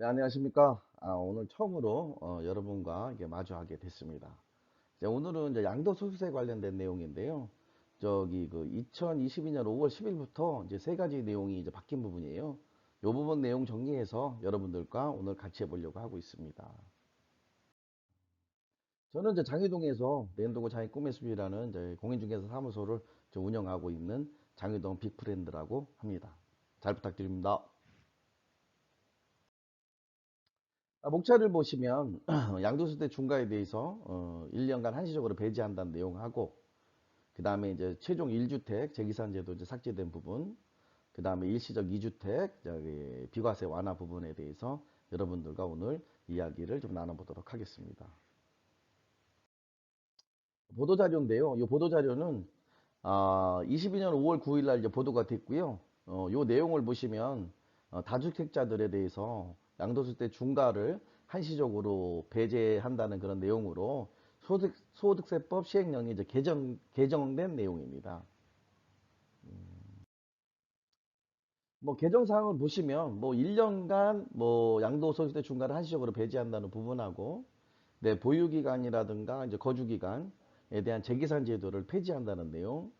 네, 안녕하십니까. 아, 오늘 처음으로 어, 여러분과 이게 마주하게 됐습니다. 이제 오늘은 이제 양도소득세 관련된 내용인데요. 저기 그 2022년 5월 10일부터 이제 세 가지 내용이 이제 바뀐 부분이에요. 이 부분 내용 정리해서 여러분들과 오늘 같이 해보려고 하고 있습니다. 저는 이제 장희동에서 내연동구 장희 꿈의 숲이라는 이제 공인중개사 사무소를 좀 운영하고 있는 장희동 빅프렌드라고 합니다. 잘 부탁드립니다. 목차를 보시면 양도소득 중과에 대해서 어, 1년간 한시적으로 배제한다는 내용하고 그 다음에 이제 최종 1주택 재기산제도 이제 삭제된 부분 그 다음에 일시적 2주택 저기 비과세 완화 부분에 대해서 여러분들과 오늘 이야기를 좀 나눠보도록 하겠습니다. 보도자료인데요. 이 보도자료는 아, 22년 5월 9일 날 보도가 됐고요. 어, 이 내용을 보시면 어, 다주택자들에 대해서 양도소득세 중과를 한시적으로 배제한다는 그런 내용으로 소득, 소득세법 시행령이 이제 개정, 개정된 내용입니다. 음. 뭐 개정사항을 보시면 뭐 1년간 뭐 양도소득세 중과를 한시적으로 배제한다는 부분하고 네, 보유기간이라든가 이제 거주기간에 대한 재계산 제도를 폐지한다는 내용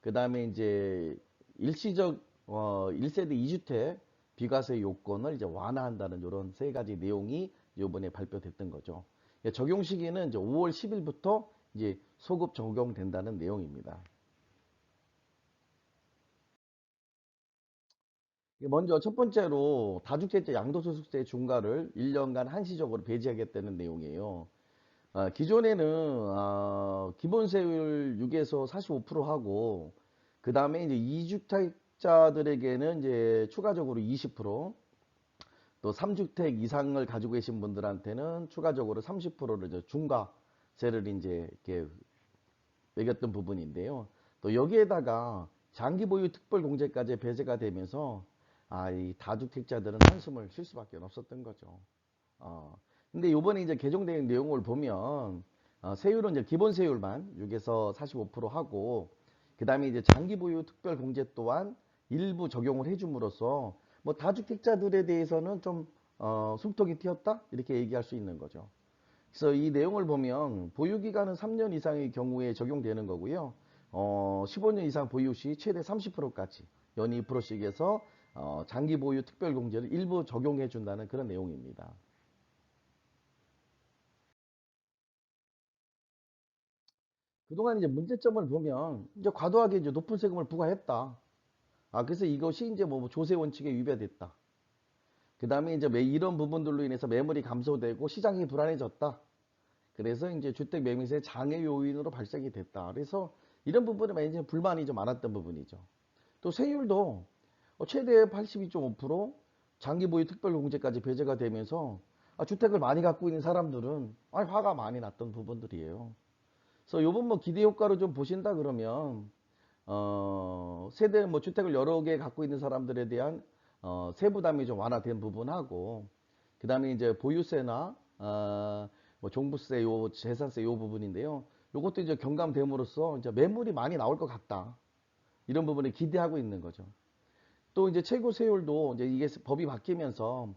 그 다음에 이제 일시적 어, 1세대 2주택 비과세 요건을 이제 완화한다는 이런 세 가지 내용이 이번에 발표됐던 거죠. 예, 적용 시기는 이제 5월 10일부터 이제 소급 적용된다는 내용입니다. 먼저 첫 번째로 다주택자 양도소득세 중과를 1년간 한시적으로 배제하겠다는 내용이에요. 아, 기존에는 아, 기본세율 6에서 45% 하고 그 다음에 이제 2주택 자들에게는 이제 추가적으로 20%, 또 3주택 이상을 가지고 계신 분들한테는 추가적으로 30%를 중과세를 이제 이렇게 매겼던 부분인데요. 또 여기에다가 장기 보유 특별 공제까지 배제가 되면서 아, 이 다주택자들은 한숨을 쉴 수밖에 없었던 거죠. 어. 근데 요번에 이제 개정된 내용을 보면 어, 세율은 이제 기본 세율만 6에서 45% 하고 그다음에 이제 장기 보유 특별 공제 또한 일부 적용을 해줌으로써 뭐 다주택자들에 대해서는 좀 어, 숨통이 튀었다 이렇게 얘기할 수 있는 거죠. 그래서 이 내용을 보면 보유기간은 3년 이상의 경우에 적용되는 거고요. 어, 15년 이상 보유 시 최대 30%까지 연 2%씩 해서 어, 장기 보유 특별공제를 일부 적용해 준다는 그런 내용입니다. 그동안 이제 문제점을 보면 이제 과도하게 이제 높은 세금을 부과했다. 아, 그래서 이것이 이제 뭐 조세 원칙에 위배됐다. 그 다음에 이제 이런 부분들로 인해서 매물이 감소되고 시장이 불안해졌다. 그래서 이제 주택 매매세 장애 요인으로 발생이 됐다. 그래서 이런 부분에 이제 불만이 좀 많았던 부분이죠. 또 세율도 최대 82.5% 장기 보유 특별 공제까지 배제가 되면서 아, 주택을 많이 갖고 있는 사람들은 아, 화가 많이 났던 부분들이에요. 그래서 요번 뭐 기대 효과로 좀 보신다 그러면 어, 세대 뭐 주택을 여러 개 갖고 있는 사람들에 대한 어, 세부담이 좀 완화된 부분하고 그 다음에 이제 보유세나 어, 뭐 종부세 요 재산세 요 부분인데요. 요것도 이제 경감됨으로써 이제 매물이 많이 나올 것 같다. 이런 부분을 기대하고 있는 거죠. 또 이제 최고 세율도 이제 이게 법이 바뀌면서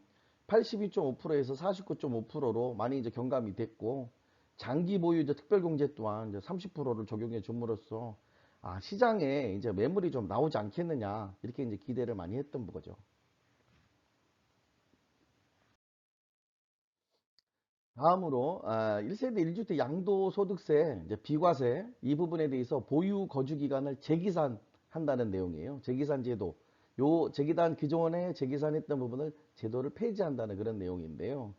82.5%에서 49.5%로 많이 이제 경감이 됐고 장기 보유 이제 특별공제 또한 이제 30%를 적용해 줌으로써 아, 시장에 이제 매물이 좀 나오지 않겠느냐 이렇게 이제 기대를 많이 했던 거죠. 다음으로 아, 1세대 1주택 양도소득세 비과세 이 부분에 대해서 보유 거주 기간을 재기산한다는 내용이에요. 재기산 제도. 요 재기산 기존에 재기산했던 부분을 제도를 폐지한다는 그런 내용인데요.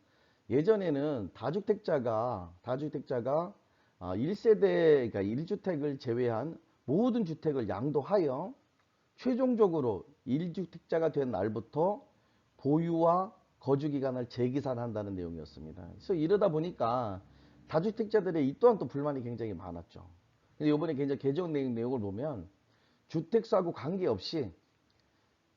예전에는 다주택자가 다주택자가 1세대 아, 그러니까 1주택을 제외한 모든 주택을 양도하여 최종적으로 1주택자가 된 날부터 보유와 거주기간을 재기산한다는 내용이었습니다. 그래서 이러다 보니까 다주택자들의 이 또한 또 불만이 굉장히 많았죠. 근데 이번에 굉장히 개정 내용 을 보면 주택수하고 관계없이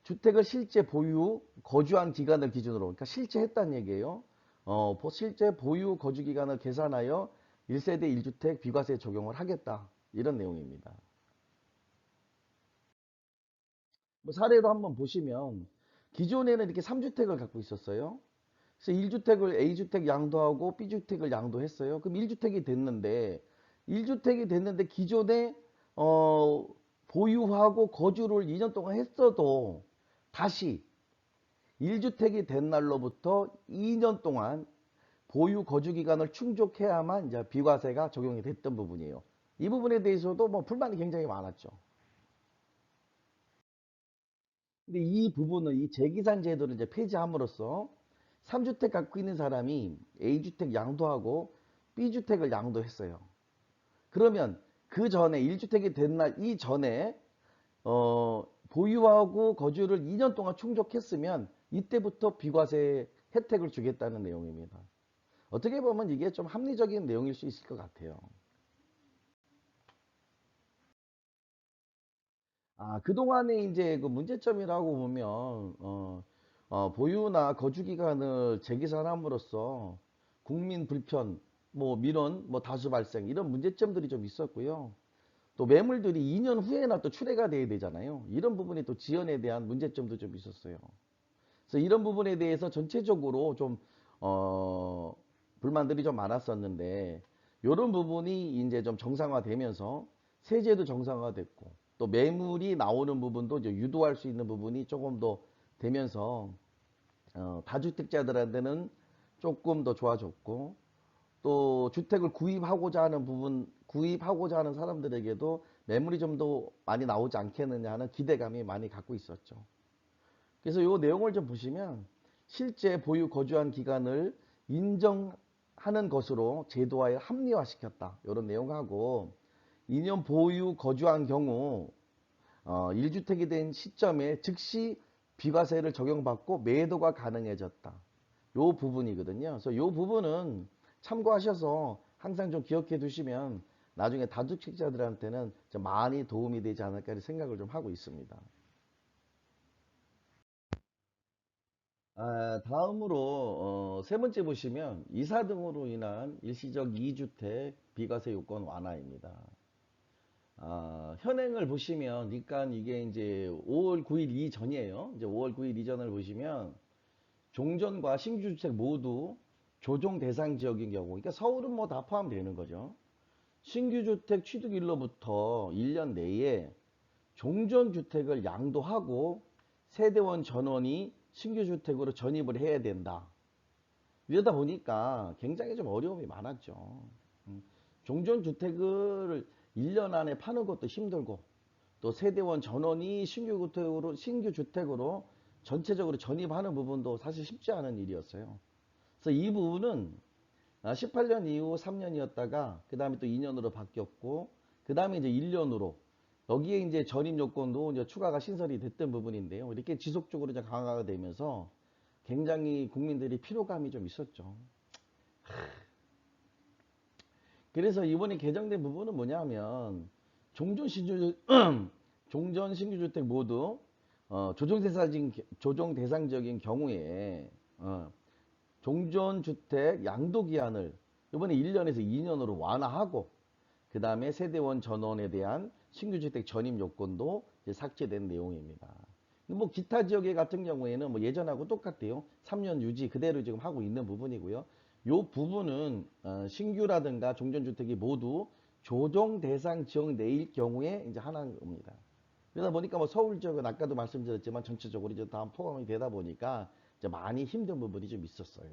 주택을 실제 보유, 거주한 기간을 기준으로, 그러니까 실제 했다는 얘기예요. 어, 실제 보유, 거주 기간을 계산하여 1세대 1주택 비과세 적용을 하겠다. 이런 내용입니다. 뭐 사례로 한번 보시면 기존에는 이렇게 3주택을 갖고 있었어요. 그래서 1주택을 A주택 양도하고 B주택을 양도했어요. 그럼 1주택이 됐는데 1주택이 됐는데 기존에 어, 보유하고 거주를 2년 동안 했어도 다시 1주택이 된 날로부터 2년 동안 보유 거주 기간을 충족해야만 이제 비과세가 적용이 됐던 부분이에요. 이 부분에 대해서도 뭐 불만이 굉장히 많았죠. 근데 이 부분은 이 재기산 제도를 이제 폐지함으로써 3주택 갖고 있는 사람이 A주택 양도하고 B주택을 양도했어요. 그러면 그 전에 1주택이 된 날 이전에 어, 보유하고 거주를 2년 동안 충족했으면 이때부터 비과세 혜택을 주겠다는 내용입니다. 어떻게 보면 이게 좀 합리적인 내용일 수 있을 것 같아요. 아, 그동안에 이제 그 문제점이라고 보면, 어, 어, 보유나 거주 기간을 재계산함으로써 국민 불편, 뭐 민원, 뭐 다수 발생 이런 문제점들이 좀 있었고요. 또 매물들이 2년 후에나 또 출회가 돼야 되잖아요. 이런 부분이 또 지연에 대한 문제점도 좀 있었어요. 그래서 이런 부분에 대해서 전체적으로 좀 어, 불만들이 좀 많았었는데 이런 부분이 이제 좀 정상화되면서 세제도 정상화됐고 또 매물이 나오는 부분도 이제 유도할 수 있는 부분이 조금 더 되면서 어, 다주택자들한테는 조금 더 좋아졌고 또 주택을 구입하고자 하는 부분 구입하고자 하는 사람들에게도 매물이 좀 더 많이 나오지 않겠느냐 하는 기대감이 많이 갖고 있었죠. 그래서 이 내용을 좀 보시면 실제 보유 거주한 기간을 인정하는 것으로 제도화에 합리화시켰다. 이런 내용하고 2년 보유 거주한 경우 어, 1주택이 된 시점에 즉시 비과세를 적용받고 매도가 가능해졌다. 요 부분이거든요. 그래서 요 부분은 참고하셔서 항상 좀 기억해 두시면 나중에 다주택자들한테는 좀 많이 도움이 되지 않을까 생각을 좀 하고 있습니다. 아, 다음으로 어, 세 번째 보시면 이사 등으로 인한 일시적 2주택 비과세 요건 완화입니다. 아, 현행을 보시면 그러니까 이게 이제 5월 9일 이전이에요. 이제 5월 9일 이전을 보시면 종전과 신규 주택 모두 조정 대상 지역인 경우, 그러니까 서울은 뭐 다 포함되는 거죠. 신규 주택 취득일로부터 1년 내에 종전 주택을 양도하고 세대원 전원이 신규 주택으로 전입을 해야 된다. 이러다 보니까 굉장히 좀 어려움이 많았죠. 음, 종전 주택을 1년 안에 파는 것도 힘들고 또 세대원 전원이 신규 주택으로, 신규 주택으로 전체적으로 전입하는 부분도 사실 쉽지 않은 일이었어요. 그래서 이 부분은 18년 이후 3년이었다가 그 다음에 또 2년으로 바뀌었고 그 다음에 이제 1년으로 여기에 이제 전입 요건도 이제 추가가 신설이 됐던 부분인데요. 이렇게 지속적으로 이제 강화가 되면서 굉장히 국민들이 피로감이 좀 있었죠. 그래서 이번에 개정된 부분은 뭐냐면 종전 신주 종전 신규 주택 모두 어, 조정 대상적인 조정 대상적인 경우에 어, 종전 주택 양도 기한을 이번에 1년에서 2년으로 완화하고 그 다음에 세대원 전원에 대한 신규 주택 전입 요건도 삭제된 내용입니다. 뭐 기타 지역에 같은 경우에는 뭐 예전하고 똑같아요. 3년 유지 그대로 지금 하고 있는 부분이고요. 요 부분은 어, 신규라든가 종전주택이 모두 조정 대상 지역 내일 경우에 이제 하나입니다. 그러다 보니까 뭐 서울 지역은 아까도 말씀드렸지만 전체적으로 이제 다 포함이 되다 보니까 이제 많이 힘든 부분이 좀 있었어요.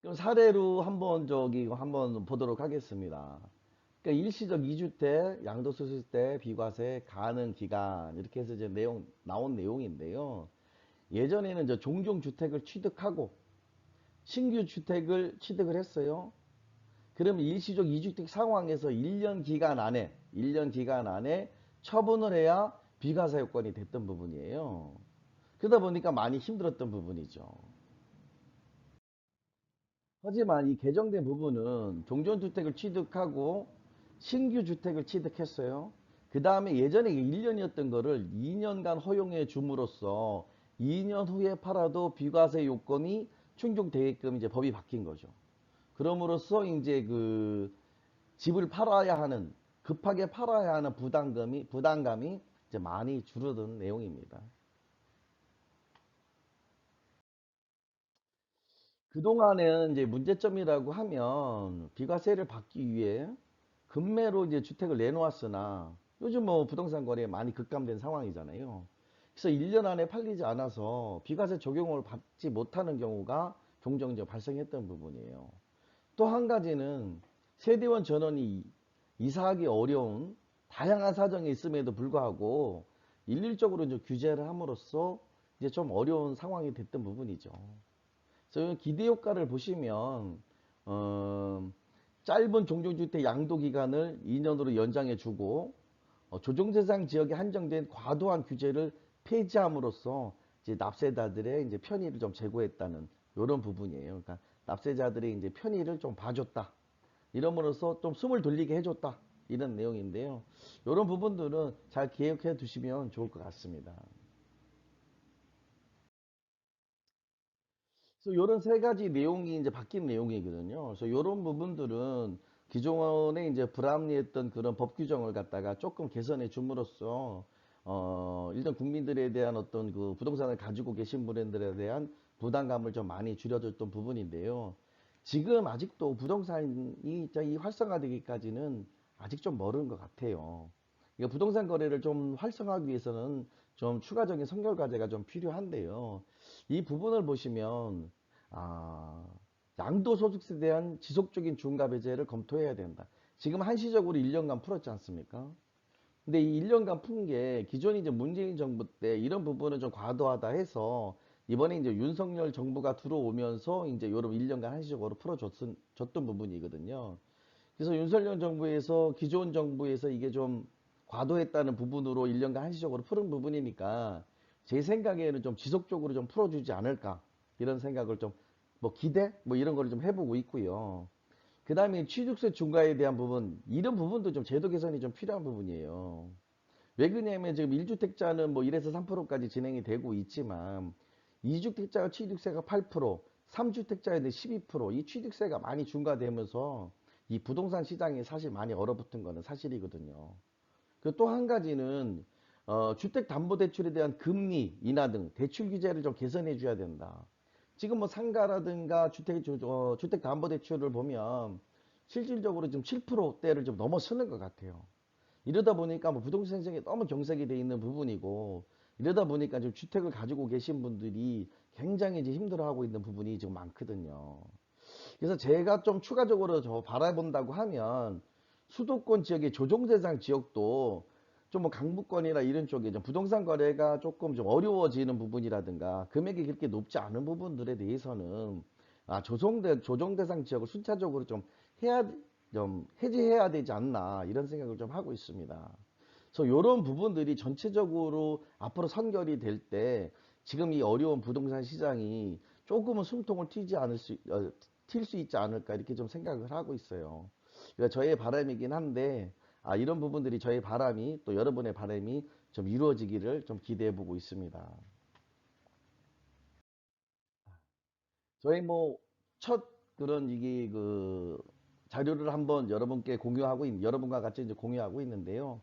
그럼 사례로 한번 저기 한번 보도록 하겠습니다. 그러니까 일시적 2주택 양도소득 때 비과세 가능 기간 이렇게 해서 이제 내용 나온 내용인데요. 예전에는 저 종종 주택을 취득하고 신규 주택을 취득을 했어요. 그러면 일시적 2주택 상황에서 1년 기간 안에 1년 기간 안에 처분을 해야 비과세 요건이 됐던 부분이에요. 그러다 보니까 많이 힘들었던 부분이죠. 하지만 이 개정된 부분은 종전주택을 취득하고 신규 주택을 취득했어요. 그 다음에 예전에 1년이었던 거를 2년간 허용해 줌으로써 2년 후에 팔아도 비과세 요건이 충족되게끔 이제 법이 바뀐 거죠. 그럼으로써 이제 그 집을 팔아야 하는 급하게 팔아야 하는 부담감이 부담감이 이제 많이 줄어든 내용입니다. 그동안은 이제 문제점이라고 하면 비과세를 받기 위해 급매로 이제 주택을 내놓았으나 요즘 뭐 부동산 거래 많이 급감된 상황이잖아요. 그래서 1년 안에 팔리지 않아서 비과세 적용을 받지 못하는 경우가 종종 발생했던 부분이에요. 또 한 가지는 세대원 전원이 이사하기 어려운 다양한 사정이 있음에도 불구하고 일률적으로 이제 규제를 함으로써 이제 좀 어려운 상황이 됐던 부분이죠. 그래서 기대 효과를 보시면 어, 짧은 종종주택 양도 기간을 2년으로 연장해 주고 어, 조정대상 지역에 한정된 과도한 규제를 폐지함으로써 이제 납세자들의 이제 편의를 좀 제고했다는 이런 부분이에요. 그러니까 납세자들의 이제 편의를 좀 봐줬다. 이름으로써 좀 숨을 돌리게 해줬다. 이런 내용인데요. 이런 부분들은 잘 기억해 두시면 좋을 것 같습니다. 그래서 이런 세 가지 내용이 이제 바뀐 내용이거든요. 그래서 이런 부분들은 기존에 이제 불합리했던 그런 법 규정을 갖다가 조금 개선해 줌으로써 어 일단 국민들에 대한 어떤 그 부동산을 가지고 계신 분들에 대한 부담감을 좀 많이 줄여줬던 부분인데요. 지금 아직도 부동산이 이 활성화되기까지는 아직 좀 멀은 것 같아요. 그러니까 부동산 거래를 좀 활성화하기 위해서는 좀 추가적인 선결 과제가 좀 필요한데요. 이 부분을 보시면 아, 양도소득세에 대한 지속적인 중과배제를 검토해야 된다. 지금 한시적으로 1년간 풀었지 않습니까? 근데 이 1년간 푼 게 기존 이제 문재인 정부 때 이런 부분은 좀 과도하다 해서 이번에 이제 윤석열 정부가 들어오면서 이제 여름 1년간 한시적으로 풀어줬던 부분이거든요. 그래서 윤석열 정부에서 기존 정부에서 이게 좀 과도했다는 부분으로 1년간 한시적으로 푸는 부분이니까 제 생각에는 좀 지속적으로 좀 풀어주지 않을까 이런 생각을 좀 뭐 기대 뭐 이런 거를 좀 해보고 있고요. 그 다음에 취득세 중과에 대한 부분 이런 부분도 좀 제도 개선이 좀 필요한 부분이에요. 왜 그러냐면 지금 1주택자는 뭐 1에서 3%까지 진행이 되고 있지만 2주택자가 취득세가 8%, 3주택자에는 12%이 취득세가 많이 중과되면서 이 부동산 시장이 사실 많이 얼어붙은 거는 사실이거든요. 그 또 한 가지는 어, 주택담보대출에 대한 금리 인하 등 대출 규제를 좀 개선해 줘야 된다. 지금 뭐 상가라든가 주택, 어, 주택담보대출을 보면 실질적으로 지금 7%대를 좀 넘어서는 것 같아요. 이러다 보니까 뭐 부동산 시장이 너무 경색이 돼 있는 부분이고 이러다 보니까 지금 주택을 가지고 계신 분들이 굉장히 이제 힘들어하고 있는 부분이 지금 많거든요. 그래서 제가 좀 추가적으로 저 바라본다고 하면 수도권 지역의 조정대상 지역도 좀 뭐 강북권이나 이런 쪽에 좀 부동산 거래가 조금 좀 어려워지는 부분이라든가 금액이 그렇게 높지 않은 부분들에 대해서는 아 조정대 조정 대상 지역을 순차적으로 좀 해야 좀 해제해야 되지 않나 이런 생각을 좀 하고 있습니다. 그래서 이런 부분들이 전체적으로 앞으로 선결이 될 때 지금 이 어려운 부동산 시장이 조금은 숨통을 튀지 않을 수, 어, 튈 수 있지 않을까 이렇게 좀 생각을 하고 있어요. 그러니까 저의 바람이긴 한데 아, 이런 부분들이 저의 바람이 또 여러분의 바람이 좀 이루어지기를 좀 기대해 보고 있습니다. 저희 뭐 첫 그런 이게 그 자료를 한번 여러분께 공유하고 있, 여러분과 같이 이제 공유하고 있는데요.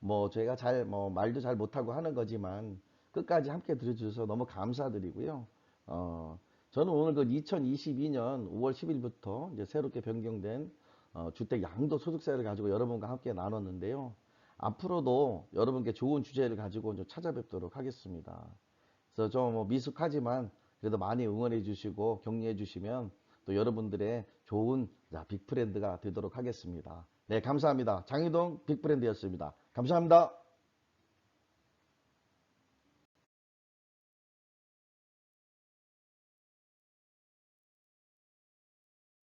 뭐 저희가 잘 뭐 말도 잘 못하고 하는 거지만 끝까지 함께 들어주셔서 너무 감사드리고요. 어, 저는 오늘 그 2022년 5월 10일부터 이제 새롭게 변경된 어, 주택 양도 소득세를 가지고 여러분과 함께 나눴는데요. 앞으로도 여러분께 좋은 주제를 가지고 좀 찾아뵙도록 하겠습니다. 그래서 좀뭐 미숙하지만 그래도 많이 응원해 주시고 격려해 주시면 또 여러분들의 좋은 빅프렌드가 되도록 하겠습니다. 네, 감사합니다. 장희동 빅프렌드였습니다. 감사합니다.